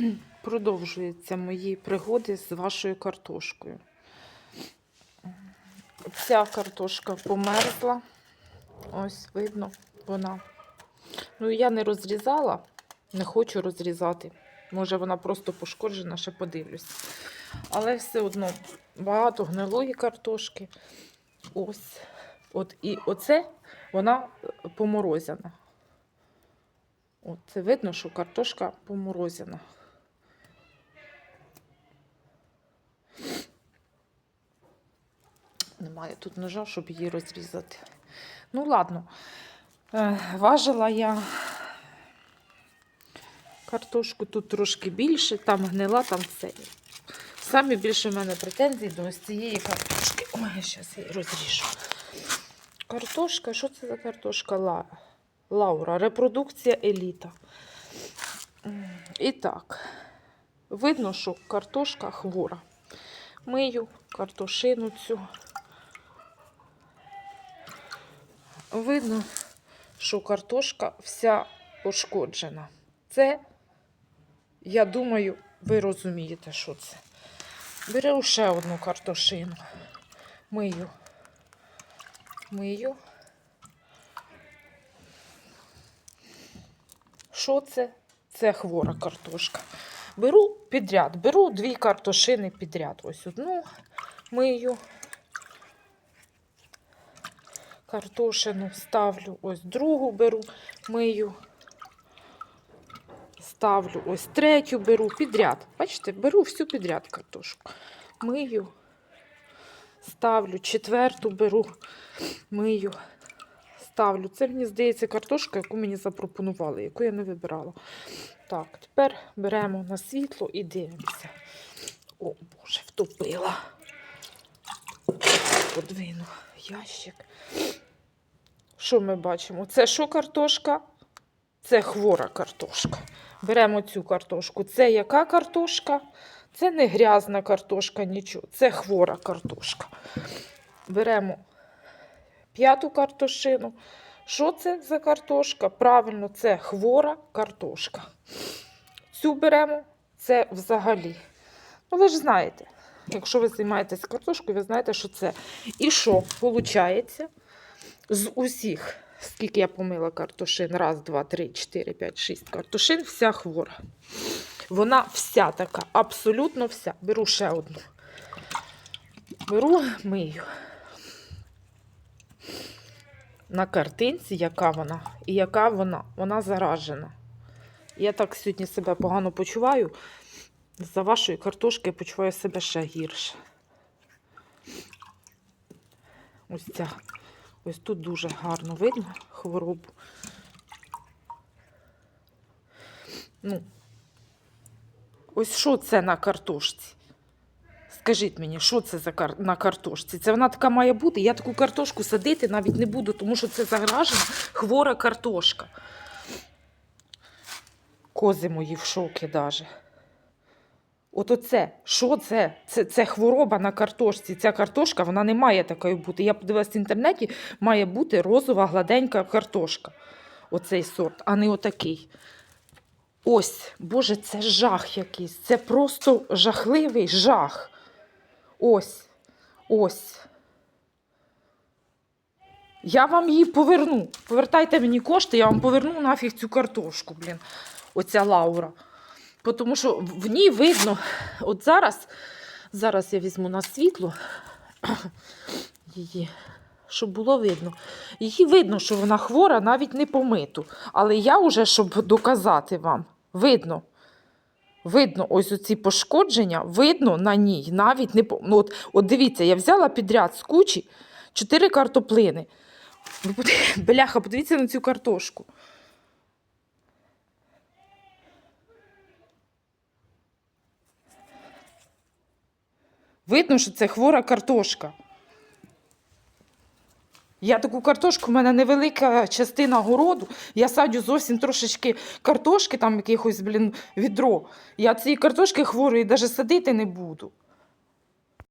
продовжуються мої пригоди з вашою картошкою. Ця картошка померзла. Ось видно вона. Ну, я не розрізала, не хочу розрізати. Може, вона просто пошкоджена, ще подивлюсь. Але все одно багато гнилої картошки. Ось. От і оце вона поморозяна. От це видно, що картошка поморозяна. Немає тут ножа, щоб її розрізати. Ну, ладно. Е, важила я картошку тут трошки більше, там гнила, там все. Самі більше в мене претензій до ось цієї картошки. Ой, зараз я її розріжу. Картошка, що це за картошка? Ла... Лаура, репродукція еліта. І так, видно, що картошка хвора. Мию картошину цю. Видно, що картошка вся пошкоджена. Це, я думаю, ви розумієте, що це. Беру ще одну картошину. Мию. Мию. Що це? Це хвора картошка. Беру підряд, беру дві картошини підряд. Ось одну мию. Картошину ставлю, ось другу беру, мию. Ставлю ось третю беру підряд. Бачите, беру всю підряд картошку. Мию. Ставлю четверту беру, мию. Ставлю. Це, мені здається, картошка, яку мені запропонували, яку я не вибирала. Так, тепер беремо на світло і дивимося. О, Боже, втопила. Подвину ящик. Що ми бачимо? Це що картошка? Це хвора картошка. Беремо цю картошку. Це яка картошка? Це не грязна картошка, нічого. Це хвора картошка. Беремо п'яту картошину. Що це за картошка? Правильно, це хвора картошка. Цю беремо, це взагалі. Ну, ви ж знаєте, якщо ви займаєтесь картошкою, ви знаєте, що це. І що, виходить, з усіх, скільки я помила картошин, раз, два, три, чотири, п'ять, шість картошин, вся хвора. Вона вся така, абсолютно вся. Беру ще одну. Беру, мию. На картинці, яка вона і яка вона, вона заражена. Я так сьогодні себе погано почуваю. За вашої картошки почуваю себе ще гірше. Ось ця. Ось тут дуже гарно видно хворобу. Ну, ось що це на картошці? Скажіть мені, що це за кар... на картошці? Це вона така має бути. Я таку картошку садити навіть не буду, тому що це загражена хвора картошка. Кози мої в шокі даже. От оце, що це? це? Це хвороба на картошці. Ця картошка, вона не має такої бути. Я подивилася в інтернеті, має бути розова гладенька картошка. Оцей сорт, а не отакий. Ось, Боже, це жах якийсь. Це просто жахливий жах. Ось, ось. Я вам її поверну. Повертайте мені кошти, я вам поверну нафіг цю картошку, блін. Оця Лаура. Тому що в ній видно, от зараз, зараз я візьму на світло її, щоб було видно. Її видно, що вона хвора, навіть не помиту. Але я вже, щоб доказати вам, видно. Видно, ось оці пошкодження, видно на ній, навіть не ну, от, от дивіться, я взяла підряд з кучі чотири картоплини. Бляха, подивіться на цю картошку. Видно, що це хвора картошка. Я таку картошку, в мене невелика частина городу. Я садю зовсім трошечки картошки, там якихось, блін, відро. Я цієї картошки хворої навіть садити не буду.